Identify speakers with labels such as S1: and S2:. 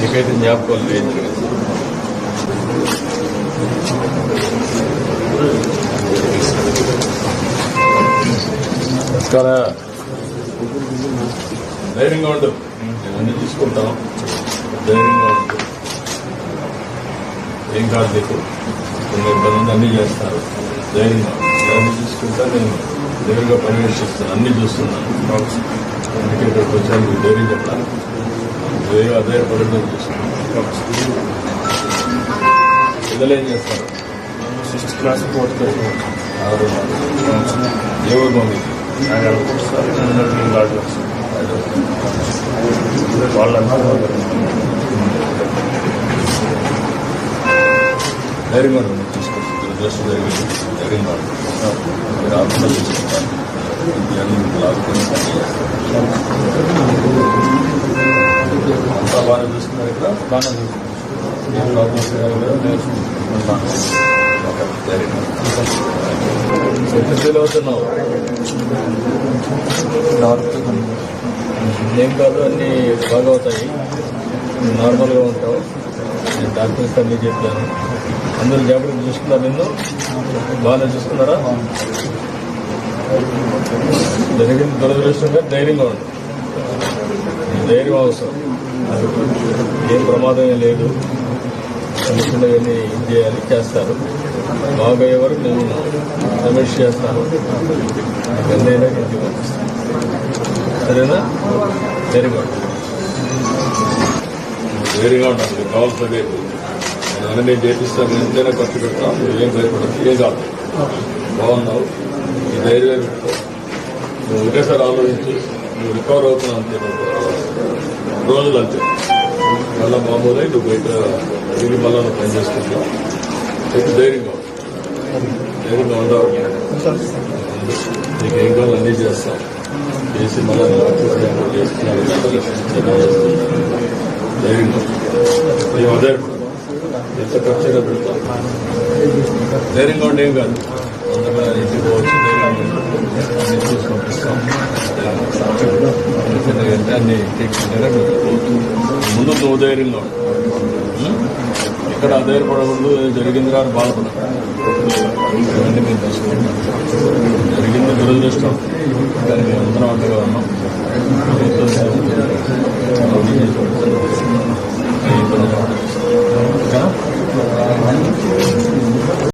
S1: నీకైతే జ్ఞాపకాలు లేదు. చాలా ధైర్యంగా ఉండు. నేను అన్ని తీసుకుంటాను ధైర్యంగా ఉండు. ఏం కాదు నీకు. కొన్ని అన్ని చేస్తారు ధైర్యంగా నేను అన్ని తీసుకుంటా నేను దగ్గరగా పర్యవేక్షిస్తాను. అన్ని చూస్తున్నాను. అందుకే ఇక్కడికి వచ్చాను ధైర్యం చెప్పాలి. ధైర్యం అధైర్యపడడం చూస్తున్నాను పిల్లలు ఏం చేస్తారు?
S2: సిక్స్త్ క్లాస్ ఫోర్త్ క్లాస్
S1: ఆరు. ఏ ఊరు మమ్మీ
S2: ఆయన అనుకుంటున్నారు నేను గాడు వాళ్ళంతా
S1: ధైర్యంగా ఉండండి తీసుకొచ్చి దురదృష్టం జరిగింది ధైర్యంగా ఉండండి. మీరు ఆత్మ తీసుకుంటారు ఇది అన్ని ఫీల్ అవుతున్నావు? ఏం కాదు అన్ని బాగా అవుతాయి. నార్మల్గా ఉంటావు. నేను డాక్టర్స్ అన్ని చెప్పాను. అందరూ జాగ్రత్త చూసుకున్నారు నిన్ను? బాగానే చూసుకున్నారా? జరిగింది దురదృష్టంగా ధైర్యంగా ఉంది ధైర్యం అవసరం. ఏం ప్రమాదమే లేదు. చిన్న ఇవన్నీ ఏం చేయాలి చేస్తారు. బాగా వరకు నేను రమేష్ చేస్తాను ఎన్నైనా ఇంటికి పంపిస్తాను సరేనా? ధైర్యంగా ఉండు. ఉంటుంది ఉంటాను మీకు కావాల్సిందే నేను చేపిస్తాను ఎంతైనా ఖర్చు పెడతాను నువ్వు ఏం భయపడదు ఏం కాదు. బాగున్నావు. ఈ ధైర్యం పెట్టుకో. నువ్వు ఒకేసారి ఆలోచించి నువ్వు రికవర్ అవుతున్నావు అంతే. రోజులు అంతే. మళ్ళీ మామూలై నువ్వు బయట తిరిగి మళ్ళా నువ్వు పని చేసుకుంటావు అయితే ధైర్యంగా ధైర్యంగా ఉండవు నీకు ఏం కావాలి అన్నీ చేస్తాం. చేసి మళ్ళీ నువ్వు ధైర్యంగా మేము అదే ఎంత ఖర్చుగా పెడతాం ధైర్యంగా ఉండే ఏం కాదు అందులో ఇంటికి పోవచ్చు ధైర్యంగా ఉండు. అన్ని చూసి పంపిస్తాం దాన్ని ముందు నువ్వు ధైర్యంగా ఉండు. ఇక్కడ అధైర్యపడకూడదు జరిగింది కానీ బాధపడదు ఇవన్నీ మేము జరిగింది దురదృష్టం చేస్తాం. దానికి అందరం కదా ఉన్నాం.